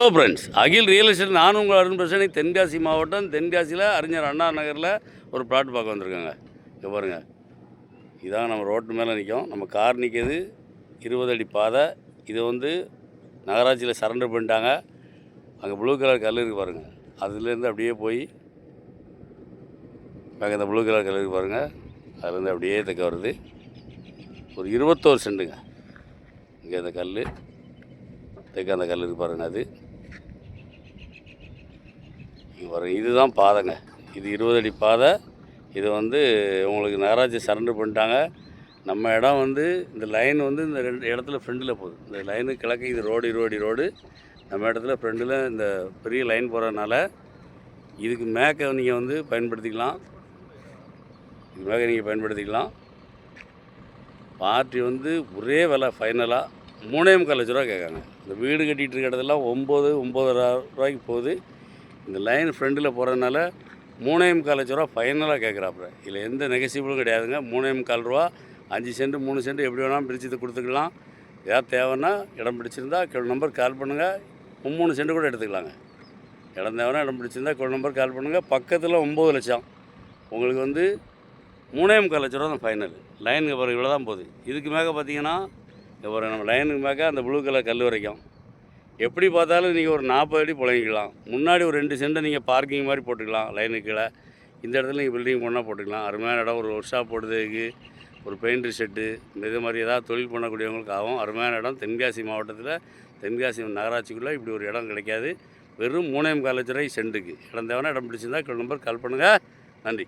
Hello friends Akhil real estate நானும் உங்கள் அருண் பிரசனை தென்காசி மாவட்டம் தென்காசியில் அறிஞர் அண்ணா நகரில் ஒரு பிளாட் பார்க்க வந்திருக்காங்க. இங்கே பாருங்கள் இதான் நம்ம ரோட்டு மேலே நிற்கும் நம்ம கார் நிற்கிது இருபது அடி பாதை. இது வந்து நகராட்சியில் சரண்டர் பண்ணிட்டாங்க. அங்கே ப்ளூ கலர் கல் இருக்கு பாருங்கள் அதுலேருந்து அப்படியே போய் அங்கே இந்த ப்ளூ கலர் கல் இருக்கு பாருங்கள் அதுலேருந்து அப்படியே தக்க வருது. ஒரு இருபத்தோரு சென்ட்டுங்க இங்கே இந்த கல் தைக்க அந்த கல் இருக்கு பாருங்கள் அது. இங்கே இதுதான் பாதைங்க. இது இருபது அடி பாதை. இது வந்து உங்களுக்கு நகராட்சி சரண்டர் பண்ணிட்டாங்க. நம்ம இடம் வந்து இந்த லைன் வந்து இந்த ரெண்டு இடத்துல ஃப்ரெண்டில் போகுது. இந்த லைனு கிழக்கு இது ரோடு இருபடி ரோடு நம்ம இடத்துல ஃப்ரெண்டில் இந்த பெரிய லைன் போகிறதுனால இதுக்கு மேக்கை நீங்கள் வந்து பயன்படுத்திக்கலாம். இது மேக்கை நீங்கள் பயன்படுத்திக்கலாம். பார்ட்டி வந்து ஒரே விலை ஃபைனலாக மூணே முக்கால் லட்ச ரூபா கேட்காங்க. இந்த வீடு கட்டிகிட்டு இருக்கிறதெல்லாம் இடத்துல ஒம்பது ஒம்பதரை ரூபாய்க்கு போகுது. இந்த லைன் ஃப்ரெண்டில் போகிறதுனால மூணே முக்கால் லட்ச ரூபா ஃபைனலாக கேட்குறாப்புல இதில் எந்த நெகசிபிளும் கிடையாதுங்க. மூணே முக்கால் ரூபா அஞ்சு சென்ட் மூணு சென்ட் எப்படி வேணாலும் பிரித்து இது கொடுத்துக்கலாம். ஏதாவது தேவைன்னா இடம் பிடிச்சிருந்தா கிலோ நம்பர் கால் பண்ணுங்கள் மூணு சென்ட் கூட எடுத்துக்கலாங்க. இடம் தேவைன்னா இடம் பிடிச்சிருந்தா கிலோ நம்பர் கால் பண்ணுங்கள் பக்கத்தில் ஒம்பது லட்சம். உங்களுக்கு வந்து மூணே முக்கால் லட்ச ரூபா தான் ஃபைனல் லைனுக்கு பிறகு இவ்வளோ தான் போகுது. இதுக்கு மேலே பார்த்தீங்கன்னா இப்போ ஒரு நம்ம லைனுக்கு மேலே அந்த ப்ளூ கலர் கல் வரைக்கும். எப்படி பார்த்தாலும் நீங்கள் ஒரு நாற்பது அடி புழங்கிக்கலாம். முன்னாடி ஒரு ரெண்டு சென்டை நீங்கள் பார்க்கிங் மாதிரி போட்டுக்கலாம் லைனுக்கு கீழே. இந்த இடத்துல நீங்கள் பில்டிங் பண்ணால் போட்டுக்கலாம். அருமையான இடம் ஒரு ஒர்க் ஷாப் போடுறதுக்கு ஒரு பெயிண்டர் ஷெட்டு இது மாதிரி ஏதாவது தொழில் பண்ணக்கூடியவங்களுக்கு ஆகும். அருமையான இடம். தென்காசி மாவட்டத்தில் தென்காசி நகராட்சிக்குள்ளே இப்படி ஒரு இடம் கிடைக்காது. வெறும் மூணையம் முக்கால் சென்டுக்கு இடம் தேவைன்னா இடம் பிடிச்சிருந்தா நம்பர் கால் பண்ணுங்கள் நன்றி.